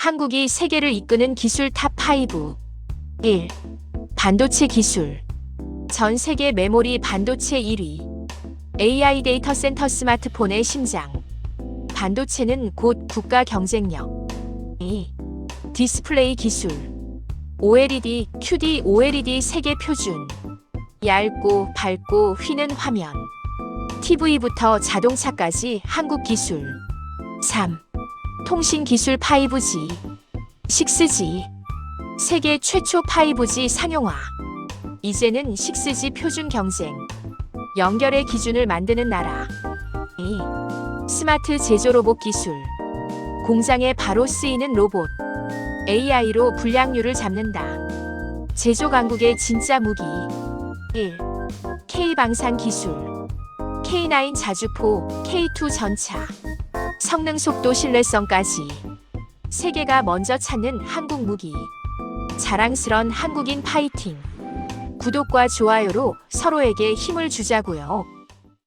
한국이 세계를 이끄는 기술 탑5. 1. 반도체 기술. 전 세계 메모리 반도체 1위. AI 데이터 센터 스마트폰의 심장. 반도체는 곧 국가 경쟁력. 2. 디스플레이 기술. OLED, QD OLED 세계 표준. 얇고 밝고 휘는 화면. TV부터 자동차까지 한국 기술. 3. 통신 기술 5G, 6G. 세계 최초 5G 상용화. 이제는 6G 표준 경쟁. 연결의 기준을 만드는 나라. 2. 스마트 제조 로봇 기술. 공장에 바로 쓰이는 로봇. AI로 불량률을 잡는다. 제조 강국의 진짜 무기. 1. K방산 기술. K9 자주포, K2 전차. 성능 속도 신뢰성까지. 세계가 먼저 찾는 한국 무기. 자랑스런 한국인 파이팅. 구독과 좋아요로 서로에게 힘을 주자고요.